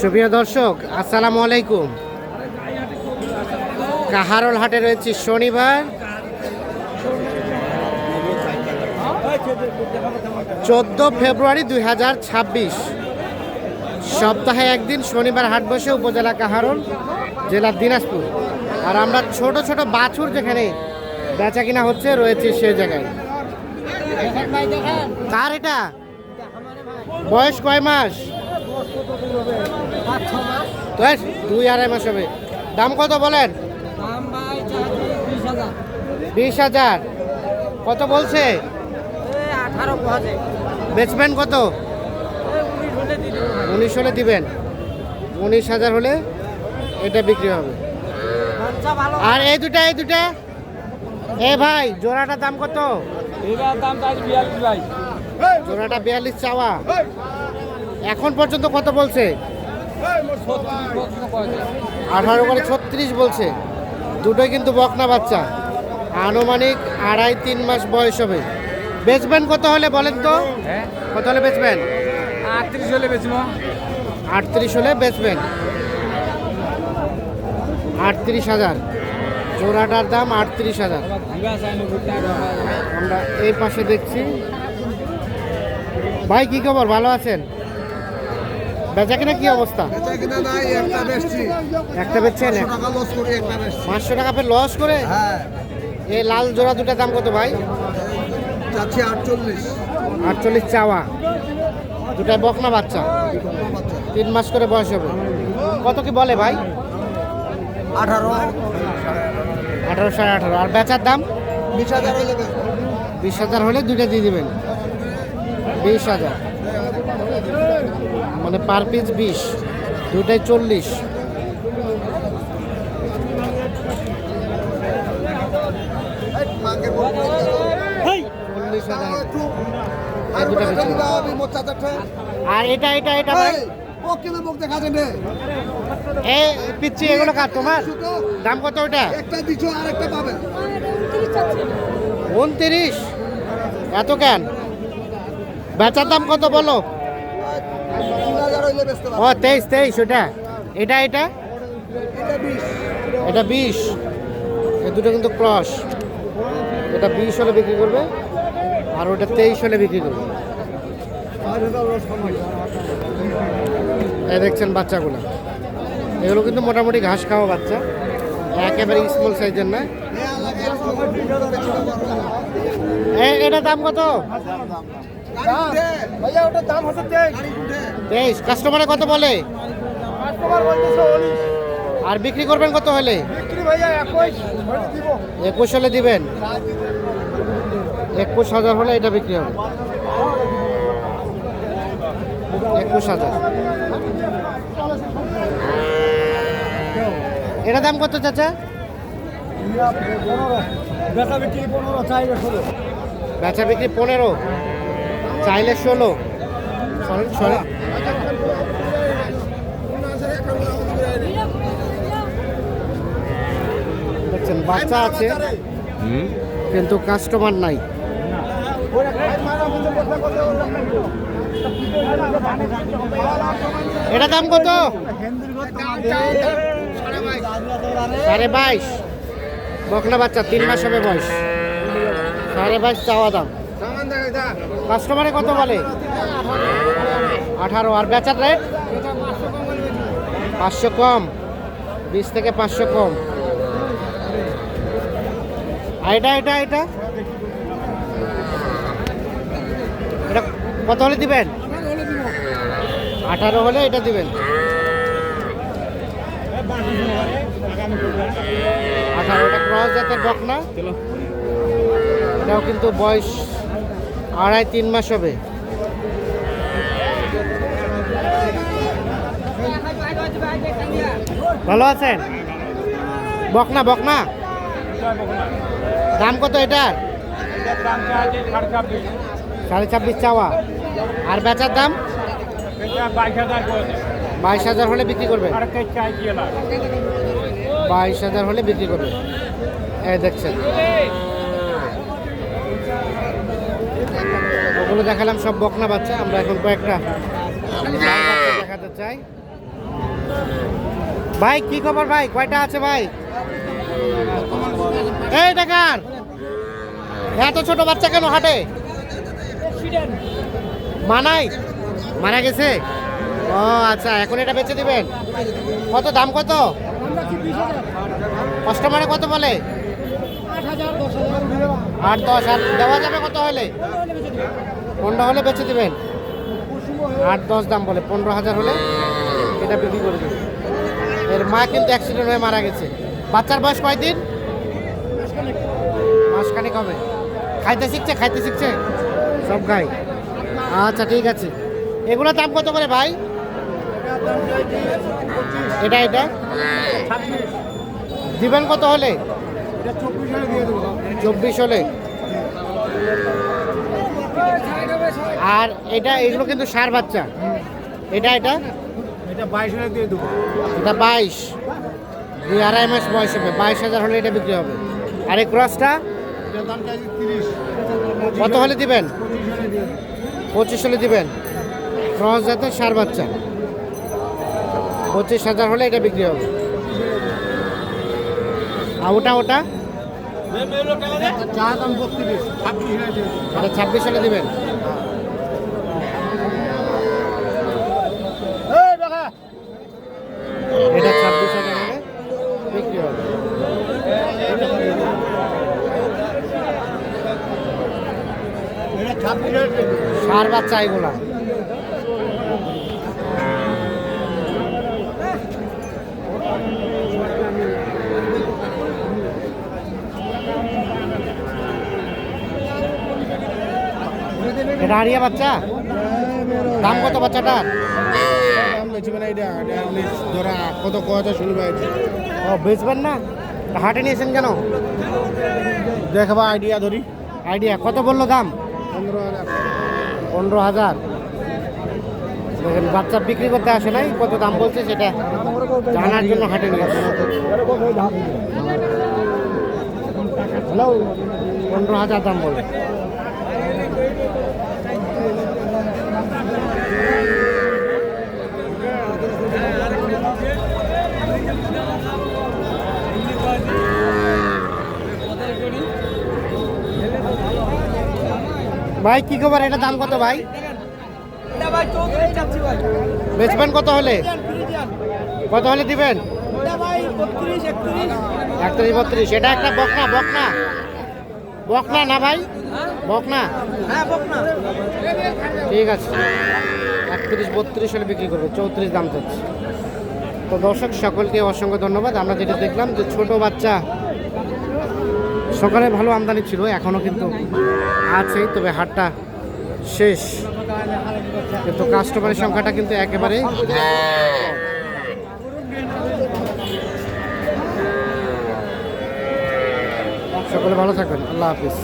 সুপ্রিয় দর্শক, আসসালামু আলাইকুম। কাহারল হাটে রয়েছে শনিবার, চোদ্দ ফেব্রুয়ারি দুই হাজার ছাব্বিশ। সপ্তাহে একদিন শনিবার হাট বসে উপজেলা কাহারল, জেলা দিনাজপুর। আর আমরা ছোট ছোট বাছুর যেখানে বেচা কিনা হচ্ছে, রয়েছে সেই জায়গায়। কার এটা? বয়স কয় মাস? দুই আড়াই মাস হবে। দাম কত বলেন? বিশ হাজার। কত বলছে? বেচবেন কত? উনিশ হলে দিবেন। উনিশ হাজার হলে এটা বিক্রি হবে। আর এই দুটা এই দুটা? এ ভাই জোড়াটার দাম কত? জোড়াটা বিয়াল্লিশ চাওয়া। এখন পর্যন্ত কত বলছে? আঠারো করে ছত্রিশ বলছে। দুটোই কিন্তু বকনা বাচ্চা। আনুমানিক আড়াই তিন মাস বয়স হবে। বেচবেন কত হলে বলেন তো? হ্যাঁ। কত হলে বেচবেন আটত্রিশ হলে বেচবো। আটত্রিশ হলে বেচবেন আটত্রিশ হাজার। জোড়াটার দাম আটত্রিশ হাজার। আমরা এই পাশে দেখছি। ভাই কি খবর? ভালো আছেন? বেচা কিনা কি অবস্থা? একটা বেচছি। একটা বেচছেন পাঁচশো টাকা ফের লস করে? হ্যাঁ। এই লাল জোড়া দুটার দাম কত ভাই? আটচল্লিশ। আটচল্লিশ চাওয়া। দুটা বকনা বাচ্চা। তিন মাস করে বয়স হবে। কত কি বলে ভাই? আঠারো। আঠারো সাড়ে আঠারো। আর বেচার দাম? বিশ হাজার বিশ হাজার হলে দুইটা দিয়ে দিবেন। বিশ হাজার। মানে পার পিস বিশ দুটাই চল্লিশ। আর এটা এটা এটা ভাই। মুখ দেখা যায় নে। এই পিচ্ছি এগুলো কার তোমার? শুধু দাম কত ওটা একটা দিছো আর একটা পাবেন উনত্রিশ। এত কেন? বেচার দাম কত বলো? ও তেইশ তেইশ ওটা। এটা এটা? এটা বিশ। এই দুটো কিন্তু ক্রস। এটা বিশ হলে বিক্রি করবে আর ওটা তেইশ হলে বিক্রি করবে। এই দেখছেন বাচ্চাগুলো। এগুলো কিন্তু মোটামুটি ঘাস খাওয়া বাচ্চা। একেবারে স্মল সাইজের না। এই এটা দাম কত? ভাইয়া ওটার দাম হচ্ছে তেইশ কাস্টমারে কত বলে? কাস্টমার বলতেছে উনিশ আর বিক্রি করবেন কত হলে? একুশ হলে দিবেন। একুশ হাজার হলে এটা বিক্রি হবে। একুশ হাজার। এটা দাম কত চাচা? বেচা বিক্রি পনেরো বেচা বিক্রি পনেরো। চাইলে ষোলো। দেখছেন, বাচ্চা আছে, কিন্তু কাস্টমার নাই। এটা দাম কত? সাড়ে বাইশ। বকনা বাচ্চা, তিন মাস হবে বয়স। সাড়ে বাইশ চাওয়া দাম। কাস্টমারে কত বলে? আঠারো। আর বেচার রেট পাঁচশো কম। বিশ থেকে পাঁচশো কম। আর এটা এটা এটা? এটা কত হলে দিবেন? আঠারো হলে এটা দিবেন। আঠারোটা ক্রস জাতের বকনা। এটাও কিন্তু বয়স আড়াই তিন মাস হবে। ভালো আছেন? বকনা বকনা? দাম কত এটার? সাড়ে ছাব্বিশ চাওয়া। আর বেচার দাম? বাইশ হাজার হলে বিক্রি করবে। বাইশ হাজার হলে বিক্রি করবে। এই দেখছেন। ওগুলো দেখালাম, সব বকনা বাচ্চা। আমরা এখন কয়েকটা দেখাতে চাই। ভাই, কি খবর ভাই? কয়টা আছে ভাই? এই দেখার এত ছোট বাচ্চা কেন হাটে? মানাই মারা গেছে? ও আচ্ছা এখন এটা বেচে দিবেন? কত, দাম কত? কাস্টমারে কত বলে? আট দশ আর দেওয়া যাবে কত হলে? পনেরো হলে বেচে দেবেন। আট, দশ দাম বলে, পনেরো হাজার হলে এটা বিক্রি করে দেবেন। এর মা কিন্তু অ্যাক্সিডেন্ট হয়ে মারা গেছে। বাচ্চার বয়স কয়দিন? মাসখানেক হবে। খাইতে শিখছে খাইতে শিখছে? সব খাই আচ্ছা ঠিক আছে। এগুলোর দাম কত করে ভাই? এটা এটা? দিবেন কত হলে? চব্বিশ হলে দিয়ে দেবো চব্বিশ হলে আর এটা এগুলো কিন্তু সার বাচ্চা। এটা এটা? এটা বাইশ দিয়ে দেবো। এটা বাইশ। দুই আড়াই মাস বয়স হবে। বাইশ হাজার হলে এটা বিক্রি হবে। আর এই ক্রসটা? কত হলে দিবেন? পঁচিশ হলে দিবেন। ক্রস জাতের সার বাচ্চা। পঁচিশ হাজার হলে এটা বিক্রি হবে। আর ওটা ওটা? ছাব্বিশ হলে দিবেন এই বাবা এটা ছাব্বিশ হাজার হলে সার বাচ্চা এগুলা এটা বাচ্চা? দাম কত বাচ্চাটার? বেশি না এটা? ধরা কত কত শুরু হয়েছে ও বেচবেন না? হাটে নিয়েছেন কেন? দেখবা আইডিয়া ধরি। আইডিয়া কত বলল দাম? পনেরো হাজার। পনেরো হাজার। দেখেন বাচ্চা বিক্রি করতে আসে নাই কত দাম বলছে সেটা জানার জন্য হাটে নিয়ে আসে। হ্যালো পনেরো হাজার দাম বলে ভাই, কি খবর? এটা দাম কত ভাই? বেচবেন কত হলে? কত হলে দিবেন? একত্রিশ, বত্রিশ। এটা একটা বকনা বকনা। বকনা না ভাই? বকনা? ঠিক আছে। একত্রিশ, বত্রিশ হলে বিক্রি করবে। চৌত্রিশ দাম চাচ্ছে। তো দর্শক, সকলকে অসংখ্য ধন্যবাদ। আমরা যেটা দেখলাম যে ছোট বাচ্চা সকালে ভালো আমদানি ছিল এখনও কিন্তু আছে তবে হাটটা শেষ। কিন্তু কাস্টমারের সংখ্যাটা কিন্তু একেবারে সকলে ভালো থাকবেন, আল্লাহ হাফিজ।